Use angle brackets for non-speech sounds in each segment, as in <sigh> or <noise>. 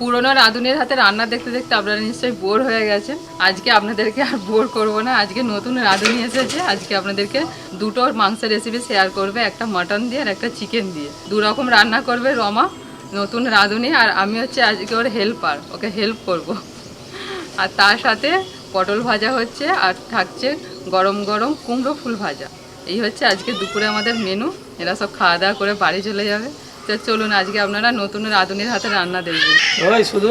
পুরনো রাঁধুনির হাতে রান্না দেখতে দেখতে আপনারা নিশ্চয়ই বোর হয়ে গেছেন। আজকে আপনাদেরকে আর বোর করব না। আজকে নতুন রাঁধুনি এসেছে। আজকে আপনাদেরকে দুটো মাংসের রেসিপি শেয়ার করবে। একটা মাটন দিয়ে আর একটা চিকেন দিয়ে। দু রকম রান্না করবে রমা, নতুন রাঁধুনি আর আমি হচ্ছে আজকে ওর হেল্পার ওকে হেল্প করব। আর তার সাথে পটল ভাজা হচ্ছে আর থাকছে গরম গরম কুমড়ো ফুল ভাজা। এই হচ্ছে আজকে দুপুরে আমাদের মেনু এরা সব খাওয়া দাওয়া করে বাড়ি চলে যাবে। তো চলুন আজকে আপনারা নতুন রাঁধুনির হাতে রান্না দেখবেন। ওই শুধু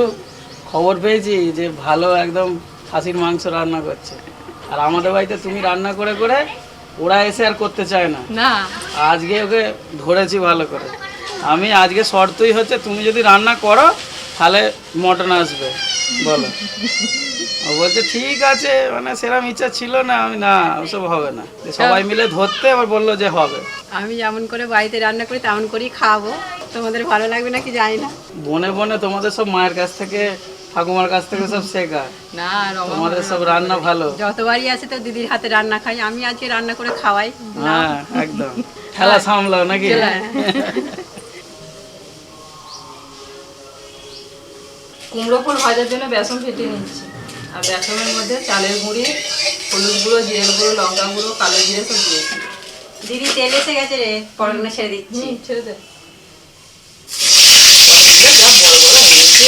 খবর পেয়েছি যে ভালো একদম খাসির মাংস রান্না করছে। আর আমাদের বাড়িতে তুমি রান্না করে করে ওরা এসে আর করতে চায় না। না। আজকে ওকে ধরেছি ভালো করে। আমি আজকে শর্তই হচ্ছে তুমি যদি রান্না করো তাহলে মটন আসবে। বলো। ও বলছে ঠিক আছে মানে সেরকম ইচ্ছা ছিল না। আমি না ওসব হবে না। সবাই মিলে ধরতে আবার বলল যে হবে। আমি যেমন করে বাড়িতে রান্না করি তেমন করেই খাওয়াবো তোমাদের ভালো লাগবে নাকি জানি না। বনে বনে তোমাদের সব মায়ের কাছ থেকে ঠাকুমার কাছ থেকে সব শেখা। না তোমাদের সব রান্না ভালো। যতবারই আছে তো দিদির হাতে রান্না খাই। আমি আজকে রান্না করে খাওয়াই। হ্যাঁ একদম। খেলা সামলাও নাকি? কুমড়ো ফুল ভাজার জন্য বেসন ফেটে নিচ্ছি। আর বেসনের মধ্যে চালের গুঁড়ি হলুদ গুঁড়ো জিরের গুঁড়ো লঙ্কা গুঁড়ো কালো জিরে সব দিয়েছি। দিদি তেল এসে গেছে রে। পরগুলো ছেড়ে দিচ্ছি। ছেড়ে দে যা বড় বড় হয়েছে।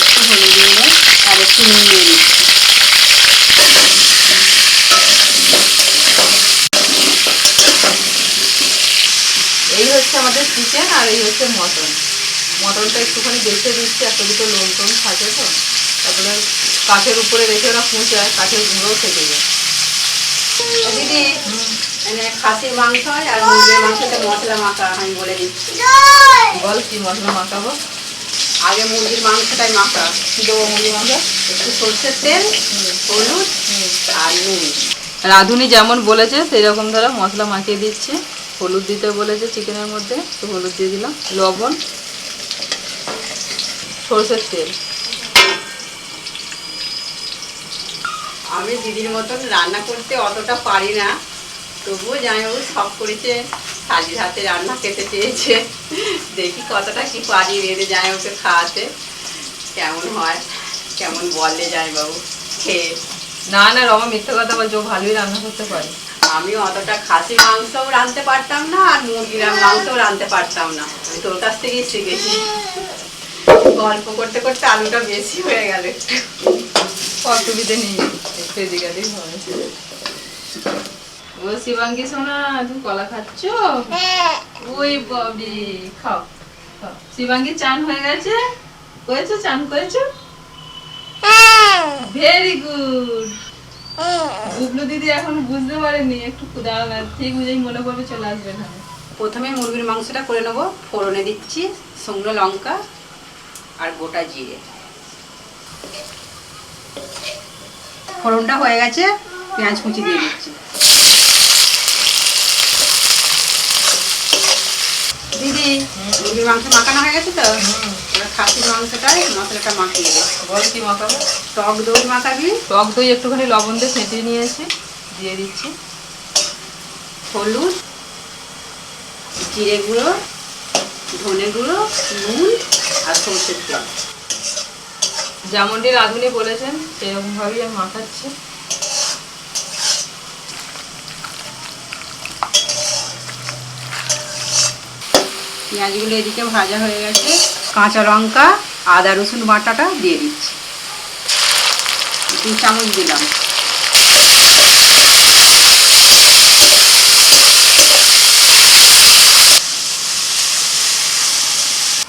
একটু হলুদ গুঁড়ো আর একটু নুন দিয়ে দিচ্ছি এই হচ্ছে আমাদের চিকেন আর এই হচ্ছে মটন মটনটা একটুখানি বেছে দিচ্ছি একটা দুটো লোন টোন থাকে তো। তারপরে কাঠের উপরে রেখে ওরা কুঁচায় কাঠের গুঁড়োও থেকে যায়। দিদি মানে খাসির মাংস হয় আর মুরগির মাংসতে মশলা মাখা আমি বলে দিচ্ছি। বল কি মশলা মাখাবো? আগে মুরগির মাংসটাই মাখা। কি দেবো মুরগি মাখা একটু সর্ষের তেল হলুদ আর নুন। রাঁধুনি যেমন বলেছে সেই রকম ধরো মশলা মাখিয়ে দিচ্ছি। হলুদ দিতে বলেছে চিকেনের মধ্যে তো হলুদ দিয়ে দিলাম। লবণ সরষের তেল। আমি দিদির মতন রান্না করতে অতটা পারি না তবুও জামাইবাবু সব করেছে সাজির হাতে রান্না খেতে চেয়েছে। দেখি কতটা কি পারি রেঁধে জামাইবাবুকে খাওয়াতে। কেমন হয় কেমন বলে জামাইবাবু খেয়ে। না না রমা মিথ্যে কথা বলছো ও ভালোই রান্না করতে পারে। আমি অতটা খাসি মাংসও রাঁধতে পারতাম না আর মুরগির মাংসও রাঁধতে পারতাম না। আমি তোর কাছ থেকেই শিখেছি। গল্প করতে করতে আলুটা বেশি হয়ে গেল একটু। অসুবিধে নেই এদিক হয়েছে ও শিবাঙ্গি সোনা তুমি কলা খাচ্ছ? ওই বাবি খাও খাও। শিবাঙ্গি চান হয়ে গেছে? করেছ? চান করেছ? ভেরি গুড গুবলু দিদি এখন বুঝতে পারেনি, একটু দাঁড়ান না ঠিক বুঝেই মনে করবে চলে আসবে প্রথমে মুরগির মাংসটা করে নেব, ফোড়নে দিচ্ছি, শুকনো লঙ্কা আর গোটা জিরে। ফোড়নটা হয়ে গেছে, পেঁয়াজ কুচি দিয়ে দিচ্ছি। দিদি মুরগির মাংস মাখানো হয়ে গেছে তো? এবার খাসির মাংসটাই মশলাটা মাখিয়ে দেবো বল কি মাখাবো টক দই মাখাবি। টক দই একটুখানি লবণ দিয়ে ফেটিয়ে নিয়েছি দিয়ে দিচ্ছি। হলুদ জিরে গুঁড়ো ধনে গুঁড়ো নুন আর সরষের তেল। যেমনটি রাঁধুনি বলেছেন সেরকমভাবেই আমি মাখাচ্ছি। পেঁয়াজগুলো এদিকে ভাজা হয়ে গেছে, কাঁচা লঙ্কা, আদা, রসুন বাটাটা দিয়ে দিচ্ছি। দু চামচ দিলাম।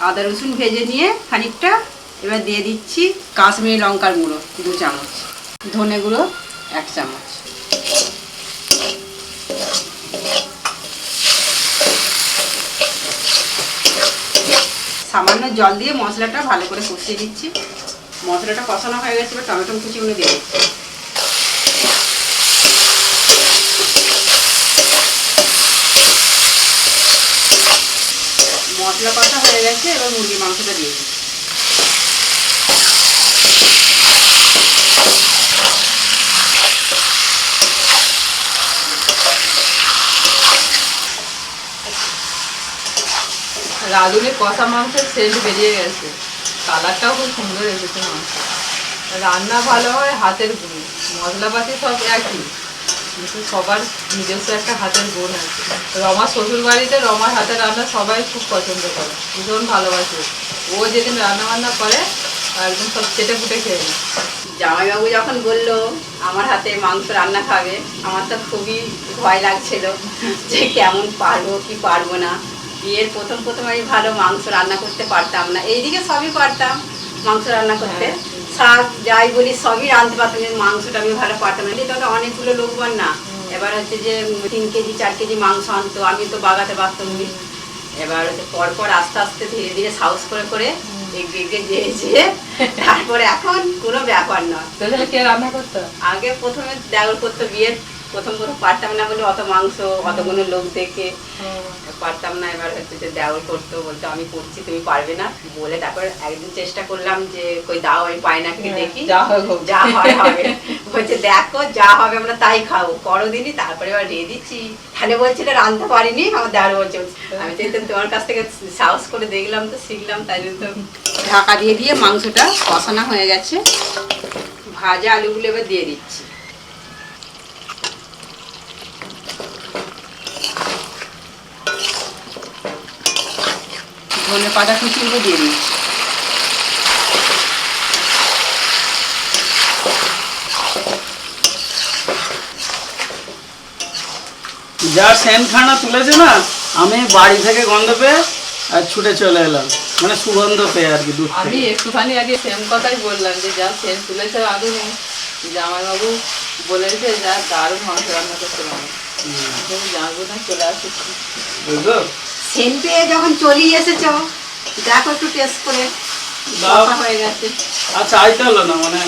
আদা, রসুন ভেজে নিয়ে খানিকটা এবার দিয়ে দিচ্ছি কাশ্মীরি লঙ্কার গুঁড়ো, দু চামচ। ধনে গুঁড়ো, এক চামচ। সামান্য জল দিয়ে মশলাটা ভালো করে কষিয়ে দিচ্ছি মশলাটা কষানো হয়ে গেছে, এবার টমেটো কুচি কুচিগুলো দিয়ে দিচ্ছি। মশলা কষা হয়ে গেছে, এবার মুরগির মাংসটা দিয়ে দিচ্ছি। রাঁধুনি কষা মাংসের সেন্ট বেরিয়ে গেছে। কালারটাও খুব সুন্দর এসেছে মাংস রান্না ভালো হয় হাতের গুণ মশলাপাতি সব একই। কিন্তু সবার নিজস্ব একটা হাতের গুণ আছে। রমা শ্বশুর বাড়িতে রমার হাতের রান্না সবাই খুব পছন্দ করে। ভীষণ ভালোবাসে। ও যেদিন রান্না বান্না করে একদম সব চেটে ফুটে খেয়ে নেয়। জামাইবাবু যখন বলল, আমার হাতে মাংস রান্না খাবে, আমার তো খুবই ভয় লাগছিল যে কেমন পারব কি পারব না। বিয়ের প্রথম প্রথম আমি ভালো মাংস রান্না করতে পারতাম না। এইদিকে সবই পারতাম মাংস রান্না করতে। হ্যাঁ। শাক যাই বলি সবই রাঁধতে পারতাম কিন্তু মাংসটা আমি ভালো পারতাম না। এটা অনেকগুলো লোক বান না এবার হচ্ছে যে তিন কেজি চার কেজি মাংস আনতো আমি তো বাগাতে পারতাম এবার হচ্ছে পরপর আস্তে আস্তে ধীরে ধীরে সাহস করে করে তারপরে এখন কোনো ব্যাপার নয়। তাহলে রান্না করতো? আগে প্রথমে দেওয়ার করতো বিয়ের প্রথম প্রথম পারতাম না বলে অত মাংস অতগুলো লোক দেখে। পারতাম না এবার হচ্ছে যে দেওয়ার করতো বলতো আমি করছি তুমি পারবে না। বলে তারপর একদিন চেষ্টা করলাম যে কই দাও আমি পাই না কি দেখি? যা হয় যা হয় হবে। বলছে দেখো যা হবে আমরা তাই খাব। করো দিনই তারপরে এবার রেয়ে দিচ্ছি। তাহলে বলছে এটা রাঁধতে পারিনি আমার দেওয়ার বলছে। আমি তো তোমার কাছ থেকে সাহস করে দেখলাম তো শিখলাম তাই জন্য তো ঢাকা দিয়ে দিয়ে মাংসটা কষানো হয়ে গেছে। ভাজা আলুগুলো এবার দিয়ে দিচ্ছি। ধনে পাতা কুচিগুলো দিয়ে দিচ্ছি যা সেনখানা তুলেছে না আমি বাড়ি থেকে গন্ধ পেয়ে আর ছুটে চলে এলাম। মানে সুগন্ধ পেয়ে আর কি দূর আমি একটুখানি আগে সেম কথাই বললাম যে যা সেম তুলেছে রাঁধুনি জামাইবাবু বলেছে যা দারুণ মাংস রান্না করতে পারে পেয়ে যখন এসেছ দেখো একটু টেস্ট করে হয়ে গেছে। হলো না মানে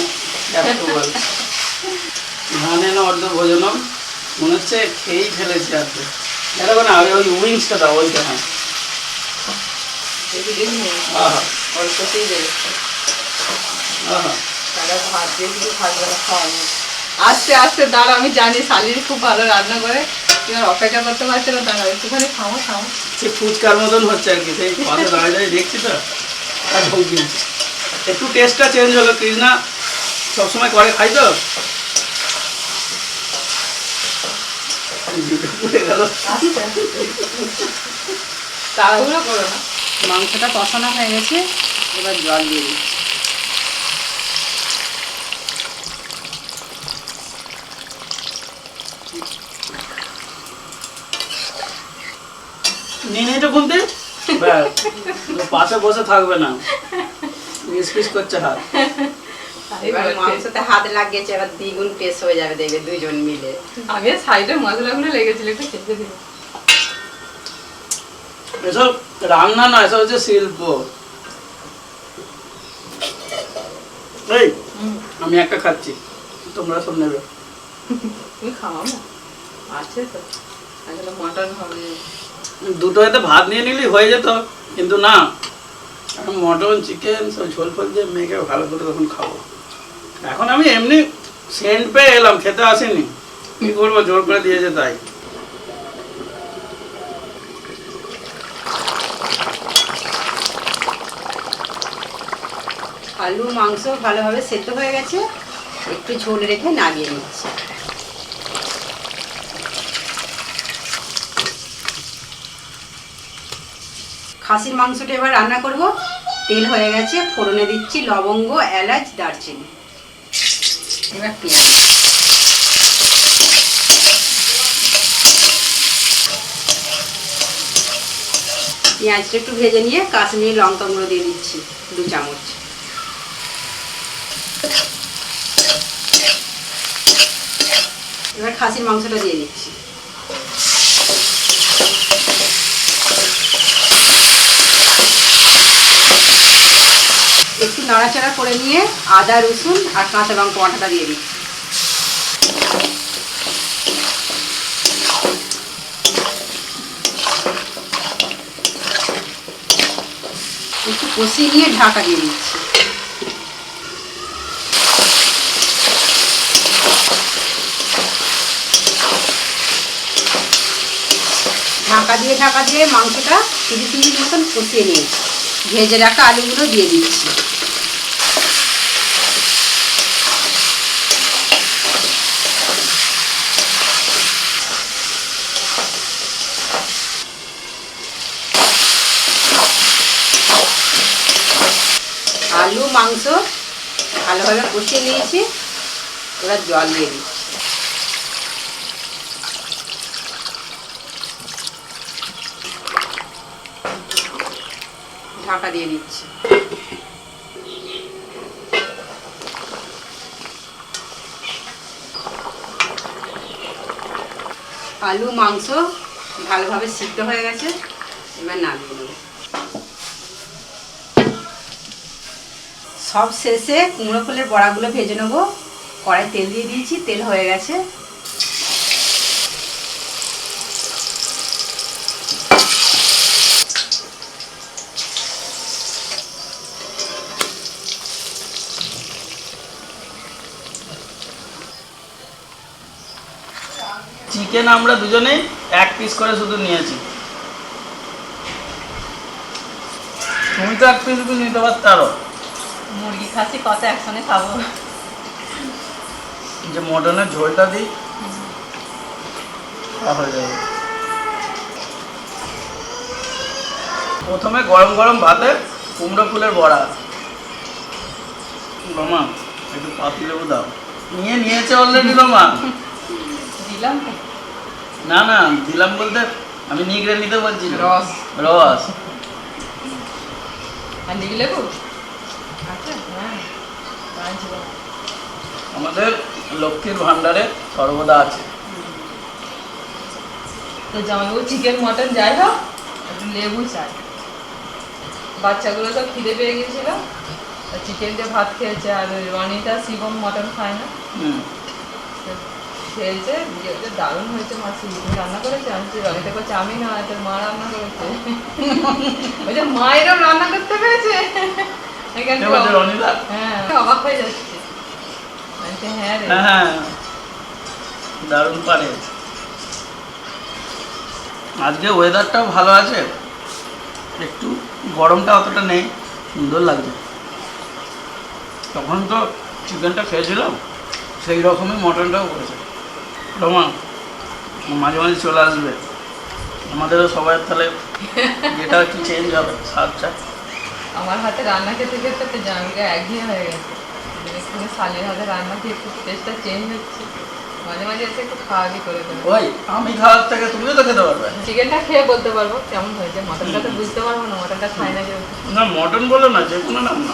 ধানে না অর্ধ ভোজনম মনে হচ্ছে খেয়েই ফেলেছি আর দেখো না ওই ওই উইংসটা দাও ওইটা হ্যাঁ। অল্পতেই দেবে ভাত দিয়ে কিছু খাওয়ানো আস্তে আস্তে দাঁড়া আমি জানি শালির খুব ভালো রান্না করে। এবার অপেক্ষা করতে পারছে না দাঁড়া একটুখানি খামো খামো সে ফুচকার মতন হচ্ছে আর কি সেই পাশে দাঁড়িয়ে দাঁড়িয়ে দেখছি তো। আর দিয়েছি একটু টেস্টটা চেঞ্জ হলো কৃষ্ণা সবসময় করে খাই তো? তাড়াহুড়ো করো না। মাংসটা কষানো হয়ে গেছে এবার জল দিয়ে দিচ্ছি। নিয়ে নিয়ে তো খুলতে পাশে বসে থাকবে না। করছে হাত। এবার মাংসতে হাত লাগিয়েছে এবার দ্বিগুণ টেস্ট হয়ে যাবে দেখবে দুজন মিলে। আমি সাইডে মশলাগুলো লেগেছিল একটু খেতে দিই এসব রান্না না এসব হচ্ছে শিল্প। এই আমি একটা খাচ্ছি তোমরা সব নেবে। তুমি খাও না। আছে তো। মটন হবে। দুটো এতে ভাত নিয়ে নিলি হয়ে যেত, কিন্তু না। মটন চিকেন সব ঝোল ফোল দিয়ে মেখে ভালো করে তখন খাব। এখন আমি এমনি সেন্ট পেয়ে এলাম, খেতে আসিনি। কি করব, জোর করে দিয়েছে তাই। আলু মাংস ভালোভাবে সেদ্ধ হয়ে গেছে, একটু ঝোল রেখে নামিয়ে নিচ্ছি। খাসির মাংসটা এবার রান্না করব। তেল হয়ে গেছে, ফোড়নে দিচ্ছি লবঙ্গ, এলাচ, দারচিনি। এবার পেঁয়াজ। পেঁয়াজটা একটু ভেজে নিয়ে কাশ্মীরি লঙ্কা গুঁড়ো দিয়ে দিচ্ছি, দু চামচ। এবার খাসির মাংসটা দিয়ে দিচ্ছি একটু নাড়াচাড়া করে নিয়ে আদা, রসুন আর কাঁচা লঙ্কা বাটাটা দিয়ে দিচ্ছি একটু কষিয়ে নিয়ে ঢাকা দিয়ে দিচ্ছি। ঢাকা দিয়ে ঢাকা দিয়ে মাংসটা তিরিশ মিনিট মতন কষিয়ে নিয়েছি ভেজে রাখা আলুগুলো দিয়ে দিচ্ছি। আলু, মাংস ভালোভাবে কষিয়ে নিয়েছি। এবার জল দিয়ে দিচ্ছি। ঢাকা দিয়ে দিচ্ছি। আলু, মাংস ভালোভাবে সিদ্ধ হয়ে গেছে। এবার নামিয়ে নেব। সব শেষে কুমড়ো ফুলের বড়াগুলো ভেজে নেব। কড়াই তেল দিয়ে দিয়েছি, তেল হয়ে গেছে। চিকেন আমরা দুজনেই এক পিস করে শুধু নিয়েছি। তুমি তো এক পিস নিতে পারতে আরও খাসি কত একসঙ্গে খাব। যে মটনের ঝোলটা দিই হয়ে যাবে। প্রথমে গরম গরম ভাতে কুমড়ো ফুলের বড়া। রমা একটু পাতি লেবু দাও। নিয়ে নিয়েছে অলরেডি রমা দিলাম না না দিলাম বলতে আমি নিগড়ে নিতে বলছি রস। রস। আর নিবি লেবু আচ্ছা হ্যাঁ আনছি বাবা। আমাদের লক্ষ্মীর ভাণ্ডারে সর্বদা আছে। তো জামাইবাবু চিকেন মটন যাই হোক একটু লেবু চাই। বাচ্চাগুলো সব খিদে পেয়ে গিয়েছিল। চিকেন দিয়ে ভাত খেয়েছে আর রনিতা শিবম মটন খায় না। খেয়েছে ওদের দারুণ হয়েছে মাছ তুমি রান্না করেছে আমি তো রনিতা করছে আমি না তোর মা রান্না করেছে। ওই যে মা রান্না করতে পেরেছে? অবাক হয়ে যাচ্ছে হ্যাঁ দারুণ পারে আজকে ওয়েদারটাও ভালো আছে? একটু গরমটা অতটা নেই সুন্দর লাগছে। তখন তো চিকেনটা খেয়েছিলাম সেই রকমই মটনটাও করেছে। রমা মাঝে মাঝে চলে আসবে। আমাদেরও সবাই তাহলে <laughs> এটা একটু চেঞ্জ হবে স্বাদটা। আমার হাতে রান্না খেতে খেতে তো জামিটা একঘেয়ে হয়ে গেছে। এখানে শালির হাতে রান্না খেয়ে একটু টেস্টটা চেঞ্জ হচ্ছে। মাঝে মাঝে এসে একটু খাওয়াবি করে দেবো। ওই আমি খাওয়ার থেকে তুমিও তো খেতে পারবে। চিকেনটা খেয়ে বলতে পারব কেমন হয়েছে? মটনটা তো বুঝতে পারব না মটনটা খাই না যেহেতু না মটন বলো না যে কোনো নাম না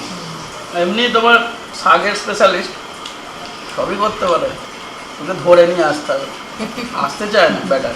এমনি তোমার শাকের স্পেশালিস্ট সবই করতে পারে। তোকে ধরে নিয়ে আসতে হবে। আসতে চায় না ব্যাটার